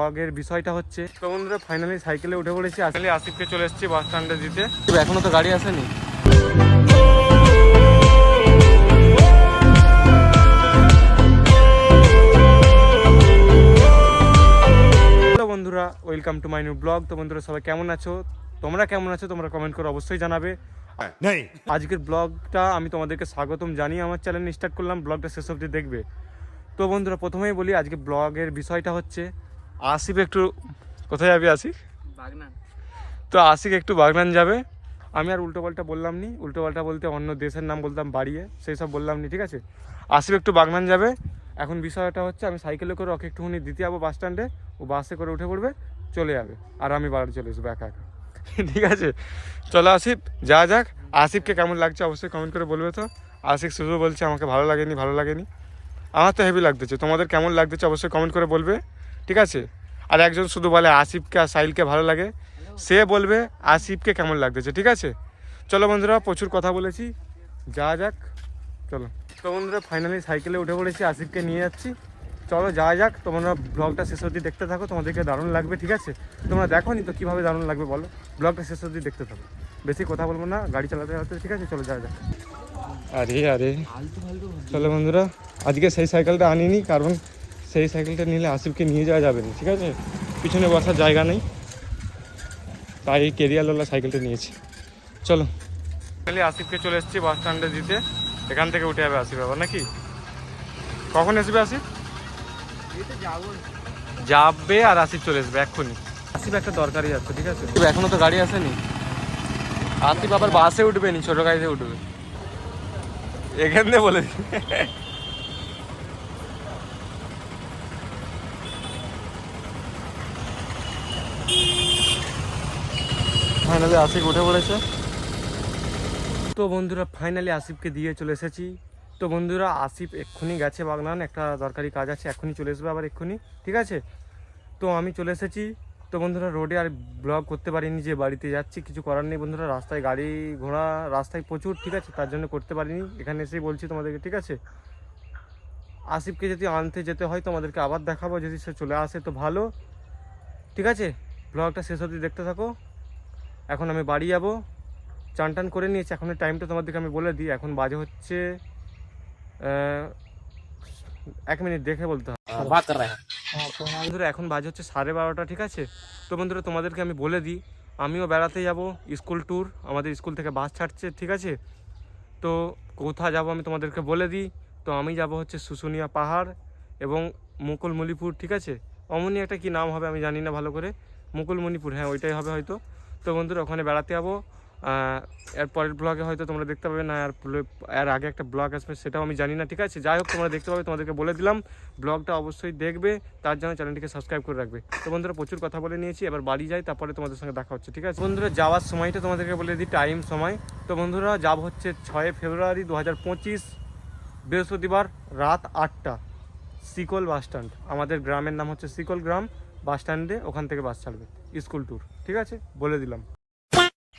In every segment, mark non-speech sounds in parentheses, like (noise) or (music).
ব্লগের বিষয়টা হচ্ছে তো বন্ধুরা ফাইনালি সাইকেলে উঠে পড়েছি। আসলে আসিফকে চলে এসেছি বাস স্ট্যান্ডে দিতে। এখনও তো গাড়ি আসেনি। বন্ধুরা welcome to my new blog তো বন্ধুরা সবাই কেমন আছো? তোমরা কেমন আছো? তোমরা কমেন্ট করে অবশ্যই জানাবে। আজকের ব্লগটা আমি তোমাদেরকে স্বাগতম জানিয়ে আমার চ্যানেল স্টার্ট করলাম। ব্লগটা শেষ অবধি দেখবে। তো বন্ধুরা প্রথমেই বলি আজকে ব্লগের বিষয়টা হচ্ছে আসিফ একটু কোথায় যাবে আসিফ? বাগনান। তো আশিক একটু বাগনান যাবে। আমি আর উল্টো পাল্টা বললাম নি। উল্টো পাল্টা বলতে অন্য দেশের নাম বলতাম বাড়িয়ে সেই সব বললাম নি ঠিক আছে? আসিফ একটু বাগনান যাবে। এখন বিষয়টা হচ্ছে আমি সাইকেলে করে ওকে একটুখানি দিতে যাব বাস স্ট্যান্ডে। ও বাসে করে উঠে পড়বে চলে যাবে। আর আমি বাড়ি চলে আসব একা একা। (laughs) ঠিক আছে? চলো আসিফ যা যাক। আসিফকে কেমন লাগছে অবশ্যই কমেন্ট করে বলবে তো। আসিফ শুধু বলছে আমাকে ভালো লাগেনি ভালো লাগেনি। আমার তো হেভি লাগতেছে। তোমাদের কেমন লাগতেছে অবশ্যই কমেন্ট করে বলবে। ঠিক আছে? আর একজন শুধু বলে আসিফকে আর সাইলকে ভালো লাগে। সে বলবে, আসিফকে কেমন লাগতেছে? ঠিক আছে? চলো বন্ধুরা, প্রচুর কথা বলেছি। যা যাক। চলো। তো বন্ধুরা ফাইনালি সাইকেলে উঠে পড়েছি, আসিফকে নিয়ে যাচ্ছি। চলো যা যাক। তোমরা ব্লগটা শেষ অবধি দেখতে থাকো। তোমাদেরকে দারুণ লাগবে, ঠিক আছে? তোমরা দেখো নি তো কীভাবে দারুণ লাগবে বলো। ব্লগটা শেষ অবধি দেখতে থাকো। বেশি কথা বলব না, গাড়ি চালাতে চালাতে, ঠিক আছে? চলো যা যাক। আরে আরে। চলো বন্ধুরা, আজকে সেই সাইকেলটা আনিনি, কারণ সেই সাইকেলটা নিলে আসিফকে নিয়ে যাওয়া যাবে না, ঠিক আছে? পিছনে বসার জায়গা নেই। তাই এই কেরিয়ারওয়ালা সাইকেলটা নিয়েছি। চলো। ফাইনালি আসিফকে চলে এসেছি বাস স্ট্যান্ডে দিতে। এখান থেকে উঠে যাবে আসিফ আবার, নাকি? কখন আসবে আসিফ? যাব আর আসিফ চলে আসবে এক্ষুনি। আসিফ একটা দরকারি আছে, ঠিক আছে? এখনও তো গাড়ি আসেনি? আসিফ আবার বাসে উঠবে নি, ছোট গাড়িতে উঠবে। এখান থেকে বলে ফাইনালি আসিফ উঠে পড়েছে। তো বন্ধুরা ফাইনালি আসিফকে দিয়ে চলে এসেছি। তো বন্ধুরা আসিফ এক্ষুনি গেছে বাগনান, একটা দরকারি কাজ আছে, এক্ষুনি চলে আসবে আবার এক্ষুনি, ঠিক আছে? তো আমি চলে এসেছি। তো বন্ধুরা, রোডে আর ব্লগ করতে পারিনি, যে বাড়িতে যাচ্ছি, কিছু করার নেই বন্ধুরা, রাস্তায় গাড়ি ঘোড়া, রাস্তায় প্রচুর, ঠিক আছে? তার জন্য করতে পারিনি, এখানে এসেই বলছি তোমাদেরকে, ঠিক আছে? আসিফকে যদি আনতে যেতে হয়, তোমাদেরকে আবার দেখাবো, যদি সে চলে আসে তো ভালো, ঠিক আছে? ব্লগটা শেষ অবধি দেখতে থাকো। এখন আমি বাড়ি যাব। চান টান করে নিয়েছি। এখনের টাইমটা তোমাদেরকে আমি বলে দিই। এখন বাজে হচ্ছে এক মিনিট দেখে বলতে হবে। বন্ধুরা এখন বাজে হচ্ছে সাড়ে বারোটা ঠিক আছে? তো বন্ধুরা তোমাদেরকে আমি বলে দিই আমিও বেড়াতে যাব স্কুল ট্যুর আমাদের স্কুল থেকে বাস ছাড়ছে ঠিক আছে? তো কোথা যাব আমি তোমাদেরকে বলে দিই। তো আমি যাব হচ্ছে শুশুনিয়া পাহাড় এবং মুকুলমণিপুর ঠিক আছে? অমনি একটা কি নাম হবে আমি জানি না ভালো করে। মুকুলমণিপুর হ্যাঁ ওইটাই হবে হয়তো। তো বন্ধুরা, ওখানে বেড়াতে যাব। এর পরের ব্লগে হয়তো তোমরা দেখতে পাবে না, আর এর আগে একটা ব্লগ আসবে, সেটাও আমি জানি না, ঠিক আছে? যাই হোক, তোমরা দেখতে পাবে, তোমাদেরকে বলে দিলাম। ব্লগটা অবশ্যই দেখবে, তার জন্য চ্যানেলটিকে সাবস্ক্রাইব করে রাখবে। তো বন্ধুরা, প্রচুর কথা বলে নিয়েছি, এবার বাড়ি যাই, তারপরে তোমাদের সঙ্গে দেখা হচ্ছে, ঠিক আছে? বন্ধুরা, যাওয়ার সময়টা তোমাদেরকে বলে দিই টাইম সময়। তো বন্ধুরা, যাব হচ্ছে ছয় ফেব্রুয়ারি দু হাজার পঁচিশ, বৃহস্পতিবার রাত আটটা সিকল বাস স্ট্যান্ড আমাদের গ্রামের নাম হচ্ছে সিকল গ্রাম। বাস স্ট্যান্ডে ওখান থেকে বাস ছাড়বে, স্কুল ট্যুর ঠিক আছে? বলে দিলাম।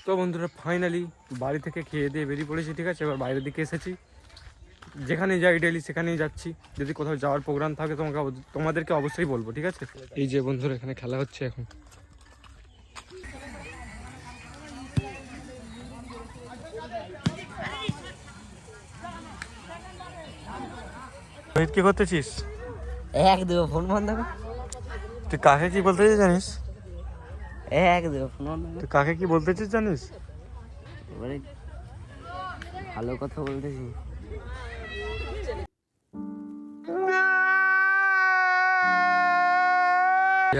তো বন্ধুরা ফাইনালি বাড়ি থেকে খেয়ে দিয়ে বেরিয়ে পড়েছি, ঠিক আছে? এবার বাইরের দিকে এসেছি। যেখানে যাই ডেলি সেখানেই যাচ্ছি। যদি কোথাও যাওয়ার প্রোগ্রাম থাকে, তোমাকে তোমাদেরকে অবশ্যই বলব, ঠিক আছে? এই যে বন্ধুরা, এখানে খেলা হচ্ছে এখন। কি করতেছিস? এক দেবো ফোন বন্ধ তুই কাকে কি বলতেছিস জানিস? এক তুই কাকে কি বলতেছিস জানিস? এবারে ভালো কথা বলতেছি।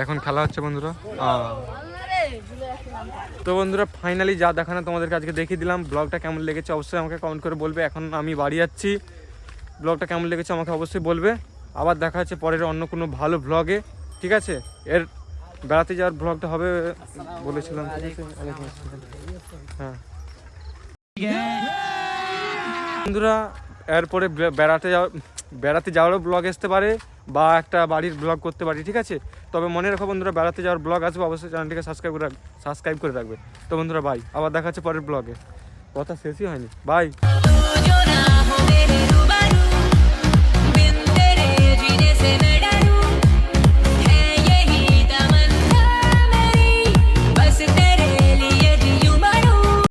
এখন খেলা হচ্ছে বন্ধুরা। তো বন্ধুরা ফাইনালি যা দেখানো তোমাদেরকে আজকে দেখিয়ে দিলাম। ব্লগটা কেমন লেগেছে অবশ্যই আমাকে কমেন্ট করে বলবে। এখন আমি বাড়ি যাচ্ছি। ব্লগটা কেমন লেগেছে আমাকে অবশ্যই বলবে। আবার দেখা হচ্ছে পরের অন্য কোনো ভালো ব্লগে ঠিক আছে, এর বেড়াতে যাওয়ার ব্লগটা হবে বলেছিলাম হ্যাঁ। বন্ধুরা, এরপরে বেড়াতে যাওয়া, বেড়াতে যাওয়ারও ব্লগ আসতে পারে, বা একটা বাড়ির ব্লগ করতে পারি, ঠিক আছে? তবে মনে রাখো বন্ধুরা, বেড়াতে যাওয়ার ব্লগ আসবে, অবশ্যই চ্যানেলটিকে সাবস্ক্রাইব করে সাবস্ক্রাইব করে রাখবে। তো বন্ধুরা বাই আবার দেখা হচ্ছে পরের ব্লগে কথা শেষই হয়নি। বাই